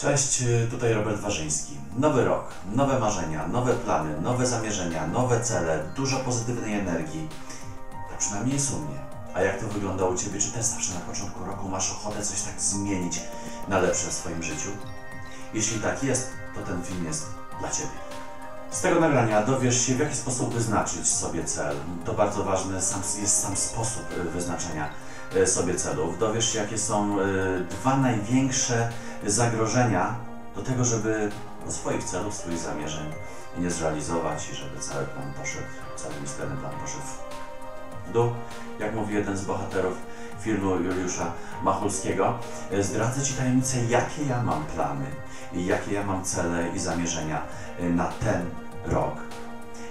Cześć, y, tutaj Robert Warzyński. Nowy rok, nowe marzenia, nowe plany, nowe zamierzenia, nowe cele, dużo pozytywnej energii. Tak przynajmniej jest u mnie. A jak to wygląda u Ciebie? Czy też zawsze na początku roku masz ochotę coś tak zmienić na lepsze w swoim życiu? Jeśli tak jest, to ten film jest dla Ciebie. Z tego nagrania dowiesz się, w jaki sposób wyznaczyć sobie cel. To bardzo ważny jest sam sposób y, wyznaczenia y, sobie celów. Dowiesz się, jakie są y, dwa największe zagrożenia do tego, żeby do swoich celów, swoich zamierzeń nie zrealizować i żeby cały plan poszedł, cały misterny plan poszedł w dół. Jak mówi jeden z bohaterów filmu Juliusza Machulskiego, zdradzę Ci tajemnicę, jakie ja mam plany, jakie ja mam cele i zamierzenia na ten rok.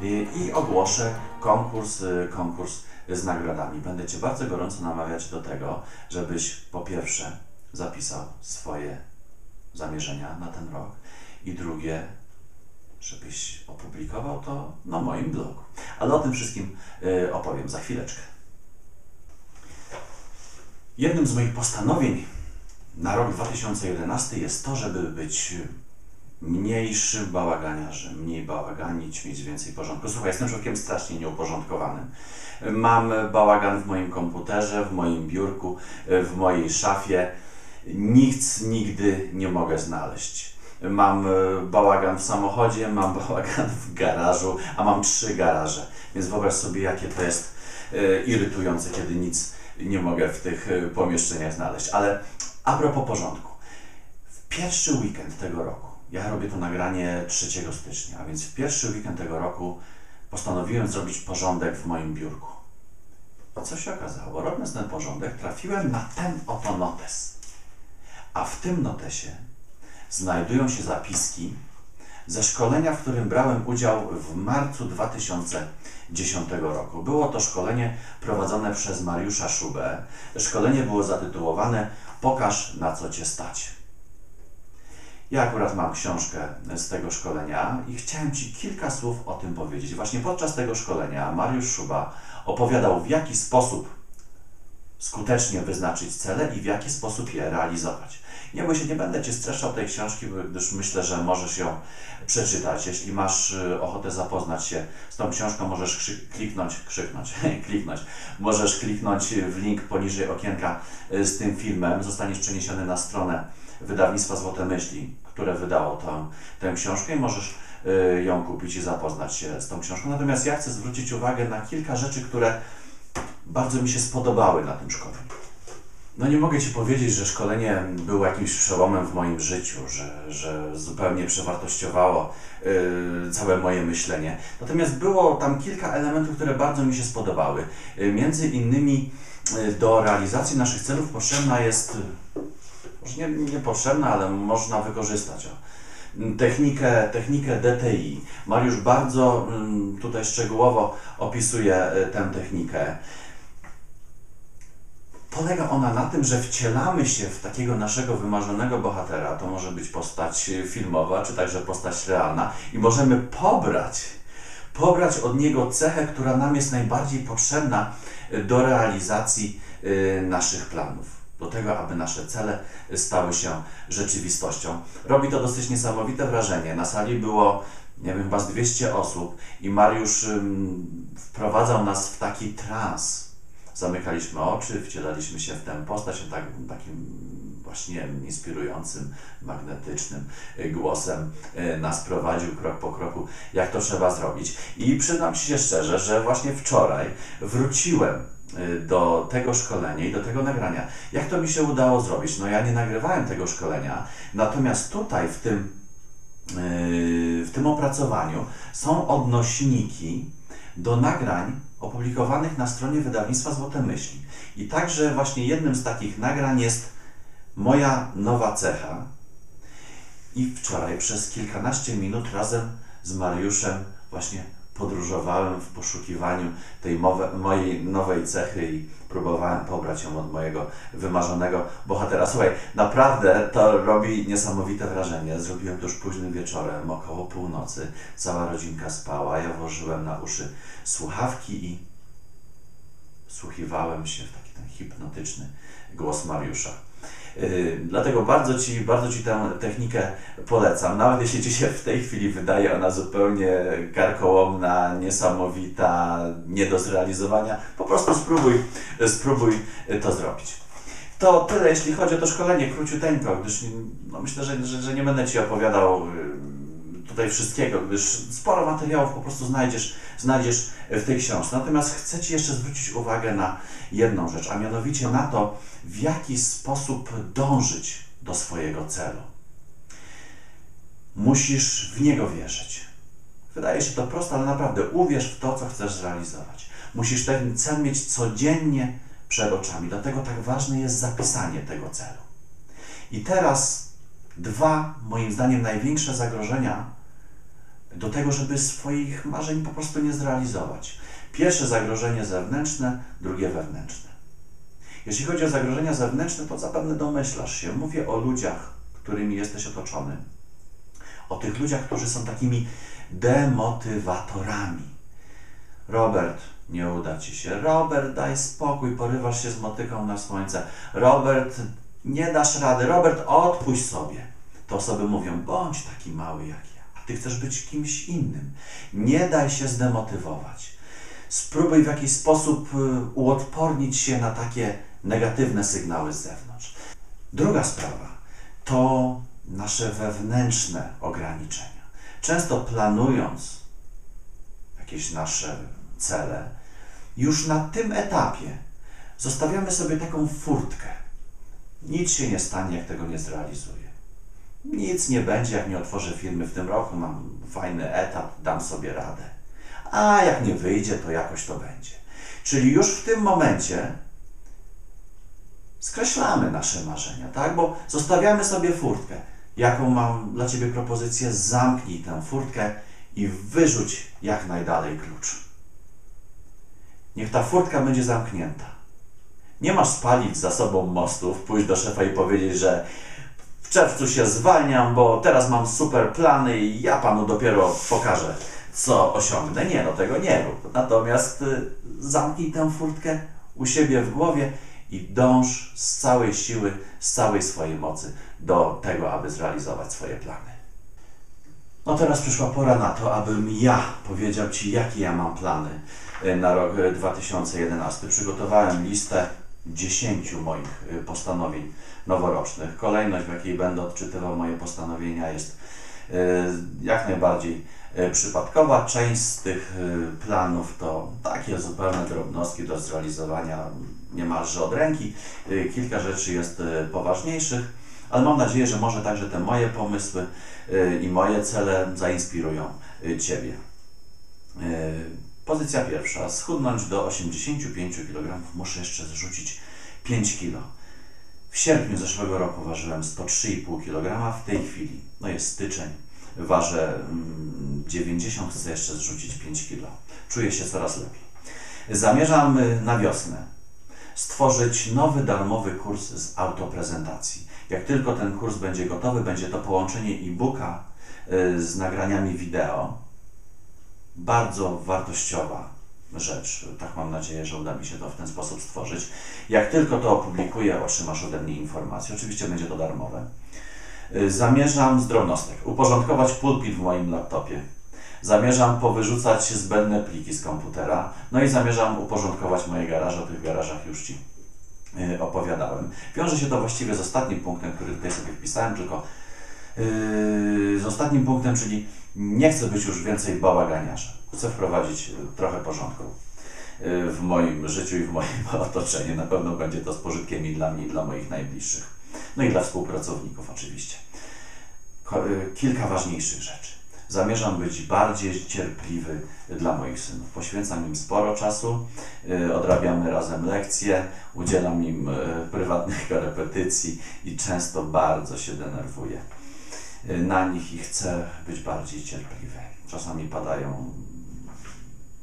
I, i ogłoszę konkurs, konkurs z nagrodami. Będę Cię bardzo gorąco namawiać do tego, żebyś po pierwsze zapisał swoje zamierzenia na ten rok i drugie, żebyś opublikował to na moim blogu. Ale o tym wszystkim y, opowiem za chwileczkę. Jednym z moich postanowień na rok 2011 jest to, żeby być mniejszym bałaganiarzem, mniej bałaganić, mieć więcej porządku. Słuchaj, jestem człowiekiem strasznie nieuporządkowanym. Mam bałagan w moim komputerze, w moim biurku, w mojej szafie. Nic nigdy nie mogę znaleźć. Mam bałagan w samochodzie, mam bałagan w garażu, a mam trzy garaże. Więc wyobraź sobie, jakie to jest irytujące, kiedy nic nie mogę w tych pomieszczeniach znaleźć. Ale a propos porządku. W pierwszy weekend tego roku, ja robię to nagranie 3 stycznia, a więc w pierwszy weekend tego roku postanowiłem zrobić porządek w moim biurku. A co się okazało? Robiąc ten porządek, trafiłem na ten oto notes. A w tym notesie znajdują się zapiski ze szkolenia, w którym brałem udział w marcu 2010 roku. Było to szkolenie prowadzone przez Mariusza Szubę. Szkolenie było zatytułowane Pokaż na co Cię stać. Ja akurat mam książkę z tego szkolenia i chciałem Ci kilka słów o tym powiedzieć. Właśnie podczas tego szkolenia Mariusz Szuba opowiadał, w jaki sposób skutecznie wyznaczyć cele i w jaki sposób je realizować. Bo się nie będę Cię streszczał tej książki, gdyż myślę, że możesz ją przeczytać. Jeśli masz ochotę zapoznać się z tą książką, możesz krzy- kliknąć, krzyknąć, kliknąć. Możesz kliknąć w link poniżej okienka z tym filmem. Zostaniesz przeniesiony na stronę wydawnictwa Złote Myśli, które wydało tą, tę książkę i możesz ją kupić i zapoznać się z tą książką. Natomiast ja chcę zwrócić uwagę na kilka rzeczy, które bardzo mi się spodobały na tym szkoleniu. No nie mogę Ci powiedzieć, że szkolenie było jakimś przełomem w moim życiu, że, że zupełnie przewartościowało yy, całe moje myślenie. Natomiast było tam kilka elementów, które bardzo mi się spodobały. Yy, między innymi yy, do realizacji naszych celów potrzebna jest, może nie, nie potrzebna, ale można wykorzystać. Technikę, technikę DTI. Mariusz bardzo tutaj szczegółowo opisuje tę technikę. Polega ona na tym, że wcielamy się w takiego naszego wymarzonego bohatera. To może być postać filmowa, czy także postać realna, i możemy pobrać, pobrać od niego cechę, która nam jest najbardziej potrzebna do realizacji naszych planów do tego, aby nasze cele stały się rzeczywistością. Robi to dosyć niesamowite wrażenie. Na sali było, nie wiem, chyba z 200 osób i Mariusz wprowadzał nas w taki trans. Zamykaliśmy oczy, wcielaliśmy się w tę postać tak, takim właśnie inspirującym, magnetycznym głosem nas prowadził krok po kroku, jak to trzeba zrobić. I przyznam Ci się szczerze, że właśnie wczoraj wróciłem do tego szkolenia i do tego nagrania. Jak to mi się udało zrobić? No ja nie nagrywałem tego szkolenia, natomiast tutaj w tym, w tym opracowaniu są odnośniki do nagrań opublikowanych na stronie wydawnictwa Złote Myśli. I także właśnie jednym z takich nagrań jest moja nowa cecha. I wczoraj przez kilkanaście minut razem z Mariuszem właśnie podróżowałem w poszukiwaniu tej mowe, mojej nowej cechy i próbowałem pobrać ją od mojego wymarzonego bohatera. Słuchaj, naprawdę to robi niesamowite wrażenie. Zrobiłem to już późnym wieczorem, około północy. Cała rodzinka spała, ja włożyłem na uszy słuchawki i wsłuchiwałem się w taki ten hipnotyczny głos Mariusza. Yy, dlatego bardzo Ci, bardzo Ci tę technikę polecam. Nawet jeśli Ci się w tej chwili wydaje ona zupełnie karkołomna, niesamowita, nie do zrealizowania, po prostu spróbuj, spróbuj to zrobić. To tyle, jeśli chodzi o to szkolenie, króciuteńko, gdyż no myślę, że, że, że nie będę Ci opowiadał yy, tutaj wszystkiego, gdyż sporo materiałów po prostu znajdziesz, znajdziesz w tej książce. Natomiast chcę Ci jeszcze zwrócić uwagę na jedną rzecz, a mianowicie na to, w jaki sposób dążyć do swojego celu. Musisz w niego wierzyć. Wydaje się to proste, ale naprawdę uwierz w to, co chcesz zrealizować. Musisz ten cel mieć codziennie przed oczami. Dlatego tak ważne jest zapisanie tego celu. I teraz dwa, moim zdaniem, największe zagrożenia do tego, żeby swoich marzeń po prostu nie zrealizować. Pierwsze zagrożenie zewnętrzne, drugie wewnętrzne. Jeśli chodzi o zagrożenia zewnętrzne, to zapewne domyślasz się. Mówię o ludziach, którymi jesteś otoczony. O tych ludziach, którzy są takimi demotywatorami. Robert, nie uda ci się. Robert, daj spokój, porywasz się z motyką na słońce. Robert, nie dasz rady. Robert, odpuść sobie. To osoby mówią, bądź taki mały jak ja, a ty chcesz być kimś innym. Nie daj się zdemotywować. Spróbuj w jakiś sposób y, uodpornić się na takie negatywne sygnały z zewnątrz. Druga sprawa to nasze wewnętrzne ograniczenia. Często planując jakieś nasze cele, już na tym etapie zostawiamy sobie taką furtkę. Nic się nie stanie, jak tego nie zrealizuję. Nic nie będzie, jak nie otworzę firmy w tym roku, mam fajny etap, dam sobie radę. A jak nie wyjdzie, to jakoś to będzie. Czyli już w tym momencie skreślamy nasze marzenia, tak? Bo zostawiamy sobie furtkę. Jaką mam dla Ciebie propozycję? Zamknij tę furtkę i wyrzuć jak najdalej klucz. Niech ta furtka będzie zamknięta. Nie masz spalić za sobą mostów, pójść do szefa i powiedzieć, że w czerwcu się zwalniam, bo teraz mam super plany i ja panu dopiero pokażę, co osiągnę. Nie, no tego nie rób. Natomiast y, zamknij tę furtkę u siebie w głowie i dąż z całej siły, z całej swojej mocy do tego, aby zrealizować swoje plany. No teraz przyszła pora na to, abym ja powiedział Ci, jakie ja mam plany e, na rok 2011. E, Przygotowałem listę 10 moich e, postanowień noworocznych. Kolejność, w jakiej będę odczytywał moje postanowienia jest jak najbardziej przypadkowa. Część z tych planów to takie zupełne drobnostki do zrealizowania niemalże od ręki. Kilka rzeczy jest poważniejszych ale mam nadzieję, że może także te moje pomysły y, i moje cele zainspirują y, Ciebie. Y, pozycja pierwsza. Schudnąć do 85 kg. Muszę jeszcze zrzucić 5 kg. W sierpniu zeszłego roku ważyłem 103,5 kg. W tej chwili, no jest styczeń, ważę 90, mm, chcę jeszcze zrzucić 5 kg. Czuję się coraz lepiej. Zamierzam na wiosnę stworzyć nowy darmowy kurs z autoprezentacji. Jak tylko ten kurs będzie gotowy, będzie to połączenie e-booka y, z nagraniami wideo. Bardzo wartościowa rzecz. Tak mam nadzieję, że uda mi się to w ten sposób stworzyć. Jak tylko to opublikuję, otrzymasz ode mnie informacje. Oczywiście będzie to darmowe. Y, zamierzam z drobnostek uporządkować pulpit w moim laptopie. Zamierzam powyrzucać zbędne pliki z komputera. No i zamierzam uporządkować moje garaże. O tych garażach już Ci Y, opowiadałem. Wiąże się to właściwie z ostatnim punktem, który tutaj sobie wpisałem, tylko yy, z ostatnim punktem, czyli nie chcę być już więcej bałaganiarzem. Chcę wprowadzić y, trochę porządku yy, w moim życiu i w moim otoczeniu. Na pewno będzie to z pożytkiem i dla mnie, i dla moich najbliższych. No i dla współpracowników oczywiście. Y, kilka ważniejszych rzeczy. Zamierzam być bardziej cierpliwy dla moich synów. Poświęcam im sporo czasu, odrabiamy razem lekcje, udzielam im prywatnych repetycji i często bardzo się denerwuję na nich i chcę być bardziej cierpliwy. Czasami padają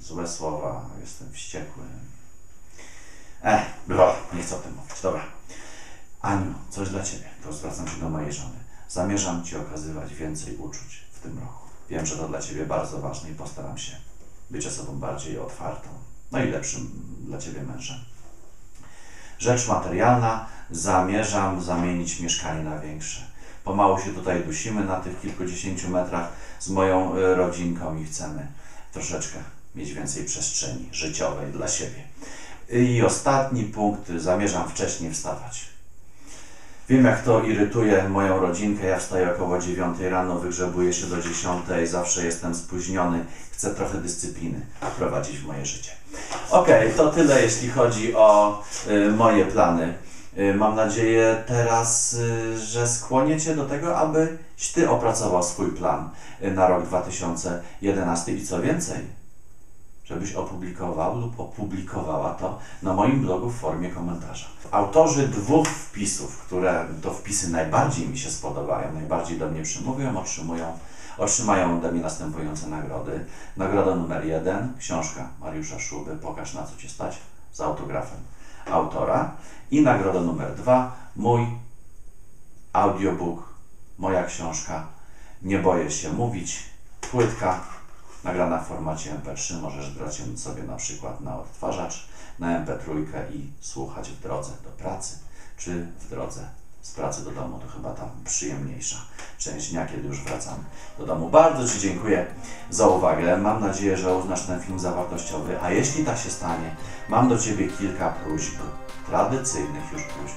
złe słowa, jestem wściekły. Eh, bro, nie chcę o tym mówić. Dobra. Aniu, coś dla Ciebie. To zwracam się do mojej żony. Zamierzam Ci okazywać więcej uczuć w tym roku. Wiem, że to dla Ciebie bardzo ważne i postaram się być osobą bardziej otwartą, no i lepszym dla Ciebie mężem. Rzecz materialna. zamierzam zamienić mieszkanie na większe. Pomału się tutaj dusimy na tych kilkudziesięciu metrach z moją y, rodzinką i chcemy troszeczkę mieć więcej przestrzeni życiowej dla siebie. I ostatni punkt, zamierzam wcześniej wstawać. Wiem, jak to irytuje moją rodzinkę. Ja wstaję około 9 rano, wygrzebuję się do 10, zawsze jestem spóźniony. Chcę trochę dyscypliny wprowadzić w moje życie. Okej, to tyle, jeśli chodzi o y, moje plany. Y, mam nadzieję teraz, y, że skłoniecie do tego, abyś Ty opracował swój plan y, na rok 2011 i co więcej, żebyś opublikował lub opublikowała to na moim blogu w formie komentarza. Autorzy dwóch wpisów, które to wpisy najbardziej mi się spodobają, najbardziej do mnie przemówią, otrzymują, otrzymają ode mnie następujące nagrody. Nagroda numer jeden, książka Mariusza Szuby, Pokaż na co Cię stać, z autografem autora. I nagroda numer dwa, mój audiobook, moja książka Nie boję się mówić, płytka nagrana w formacie MP3. Możesz brać ją sobie na przykład na odtwarzacz, na MP3 i słuchać w drodze do pracy, czy w drodze z pracy do domu. To chyba ta przyjemniejsza część dnia, kiedy już wracam do domu. Bardzo Ci dziękuję za uwagę. Mam nadzieję, że uznasz ten film za wartościowy, a jeśli tak się stanie, mam do Ciebie kilka próśb, tradycyjnych już próśb.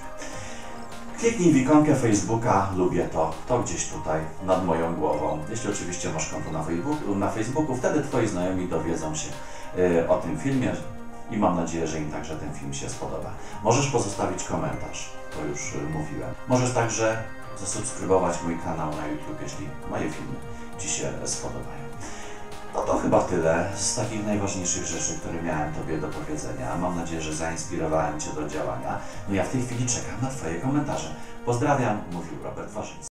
Kliknij w ikonkę Facebooka, lubię to, to gdzieś tutaj nad moją głową. Jeśli oczywiście masz konto na Facebooku, na Facebooku wtedy Twoi znajomi dowiedzą się y, o tym filmie i mam nadzieję, że im także ten film się spodoba. Możesz pozostawić komentarz, to już y, mówiłem. Możesz także zasubskrybować mój kanał na YouTube, jeśli moje filmy Ci się spodobają. No to chyba tyle z takich najważniejszych rzeczy, które miałem Tobie do powiedzenia. Mam nadzieję, że zainspirowałem Cię do działania. No ja w tej chwili czekam na Twoje komentarze. Pozdrawiam, mówił Robert Warzyński.